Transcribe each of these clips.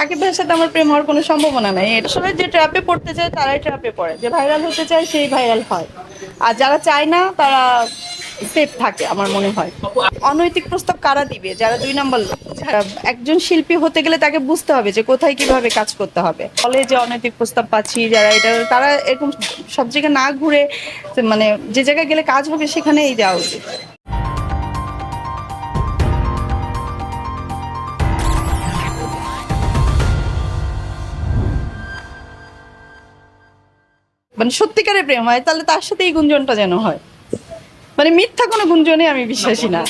সাকিব ভাইয়ের সাথে আমার প্রেম হওয়ার কোনো সম্ভাবনা নাই। এটা আসলে যে ট্র্যাপে পড়তে চায় তারাই ট্র্যাপে পড়ে। যে ভাইরাল হতে চায়, সেই ভাইরাল হয়। আর যারা চায় না, তারা সেফ থাকে, আমার মনে হয়। অনৈতিক প্রস্তাব কারা দিবে? যারা দুই নাম্বার যারা একজন শিল্পী হতে গেলে তাকে বুঝতে হবে যে কোথায় কীভাবে কাজ করতে হবে। ফলে যে অনৈতিক প্রস্তাব পাচ্ছি, যারা এটা, তারা এরকম সব জায়গায় না ঘুরে মানে যে জায়গায় গেলে কাজ হবে, সেখানেই যাওয়া উচিত। মানে সত্যিকারের প্রেম হয়, তাহলে তার সাথে এই গুঞ্জনটা যেন হয়। মানে মিথ্যা কোনো গুঞ্জনে আমি বিশ্বাসী না।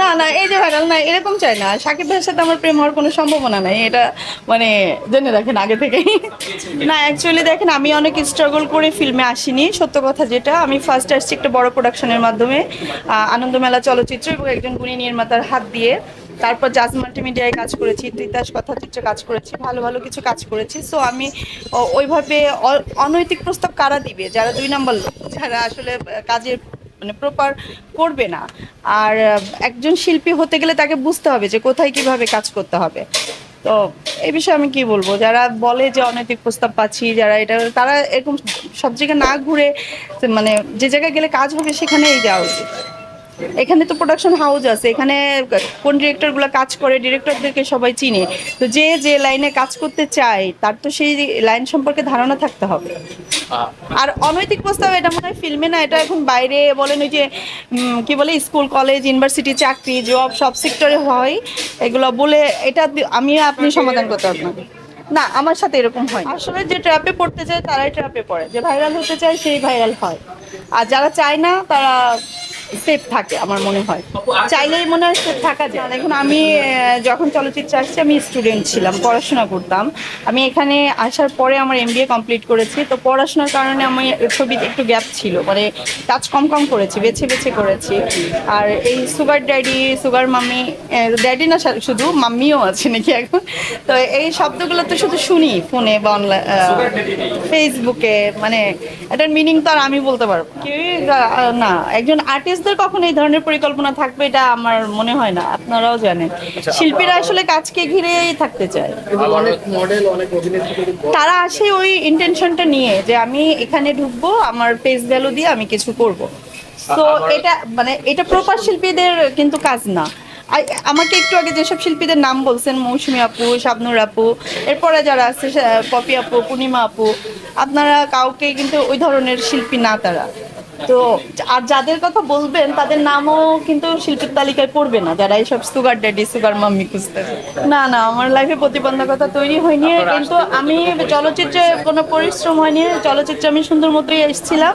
না না, এই যে ভাইরাল না, এরকম চাই না। সাকিব ভাইয়ের সাথে আমার প্রেম হওয়ার কোনো সম্ভাবনা নাই। এটা মানে জেনে রাখেন আগে থেকেই। না অ্যাকচুয়ালি দেখেন, আমি অনেক স্ট্রাগল করে ফিল্মে আসিনি। সত্য কথা যেটা, আমি ফার্স্ট আসছি একটা বড় প্রোডাকশনের মাধ্যমে আনন্দমেলা চলচ্চিত্র এবং একজন গুণী নির্মাতার হাত দিয়ে। তারপর জাজ মাল্টিমিডিয়ায় কাজ করেছি তিতাস কথাচিত্রে কাজ করেছি, ভালো ভালো কিছু কাজ করেছি। সো আমি ওইভাবে অনৈতিক প্রস্তাব কারা দিবে? যারা দুই নম্বর লোক, যারা আসলে কাজের মানে প্রপার করবে না। আর একজন শিল্পী হতে গেলে তাকে বুঝতে হবে যে কোথায় কীভাবে কাজ করতে হবে। তো, এই বিষয়ে আমি কি বলব? যারা বলে যে অনৈতিক প্রস্তাব পাচ্ছি, যারা এটা, তারা এরকম সব জায়গায় না ঘুরে মানে যে জায়গায় গেলে কাজ হবে, সেখানেই যাওয়া উচিত। এখানে তো প্রোডাকশন হাউস আছে এখানে কোন ডিরেক্টরগুলো কাজ করে ডিরেক্টরদেরকে সবাই চিনে। তো যে যে লাইনে কাজ করতে চায় তার তো সেই লাইন সম্পর্কে ধারণা থাকতে হবে। আর অনৈতিক প্রস্তাব এটা মনে হয় ফিল্মে না এটা এখন বাইরে বলেন ওই যে কি বলে স্কুল কলেজ ইউনিভার্সিটি চাকরি জব সব সেক্টরে হয়। এগুলো বলে এটা আমি আপনি সমাধান করতে পারবেন না। না আমার সাথে এরকম হয় আসলে যে ট্র্যাপে পড়তে চায় তারাই ট্র্যাপে পড়ে। যে ভাইরাল হতে চায় সেই ভাইরাল হয়। আর যারা চায় না তারা সেফ থাকে আমার মনে হয়। চাইলেই মনে হয় সেফ থাকা যায়। দেখুন আমি যখন চলচ্চিত্রে আসছি আমি স্টুডেন্ট ছিলাম পড়াশোনা করতাম। আমি এখানে আসার পরে আমার এমবিএ কমপ্লিট করেছি। তো পড়াশোনার কারণে আমি ছবিতে একটু গ্যাপ ছিল। মানে কাজ কম কম করেছি বেছে বেছে করেছি। আর এই sugar daddy sugar mummy daddy না শুধু মাম্মিও আছে নাকি এখন? তো এই শব্দগুলো তো শুধু শুনি ফোনে বা অনলাইন ফেসবুকে মানে এটার মিনিং তো আর আমি বলতে পারব না। একজন আহ, আর্টিস্টদের কখন এই ধরনের পরিকল্পনা থাকবে এটা আমার মনে হয় না আপনারাও জানেন। শিল্পীরা আসলে কাজকে ঘিরেই থাকতে চায়। তারা আসে ওই ইন্টেনশনটা নিয়ে যে আমি এখানে ঢুকবো আমার ফেস ভ্যালু দিয়ে আমি কিছু করব। তো এটা মানে এটা প্রপার শিল্পীদের কিন্তু কাজ না। আমাকে একটু আগে যেসব শিল্পীদের নাম বলছেন মৌসুমী আপু শাবনুর আপু এরপরে যারা আছে পপি আপু পূর্ণিমা আপু আপনারা কাউকে কিন্তু ওই ধরনের শিল্পী না তারা। তো আর যাদের কথা বলবেন তাদের নামও কিন্তু শিল্পের তালিকায় পড়বে না। যারা এইসব সুগার ড্যাডি সুগার মাম্মি খুঁজতেছে না না আমার লাইফে প্রতিবন্ধকতা তৈরি হয়নি। কিন্তু আমি চলচ্চিত্রে কোনো পরিশ্রম হয়নি। চলচ্চিত্রে আমি সুন্দর মতোই এসেছিলাম।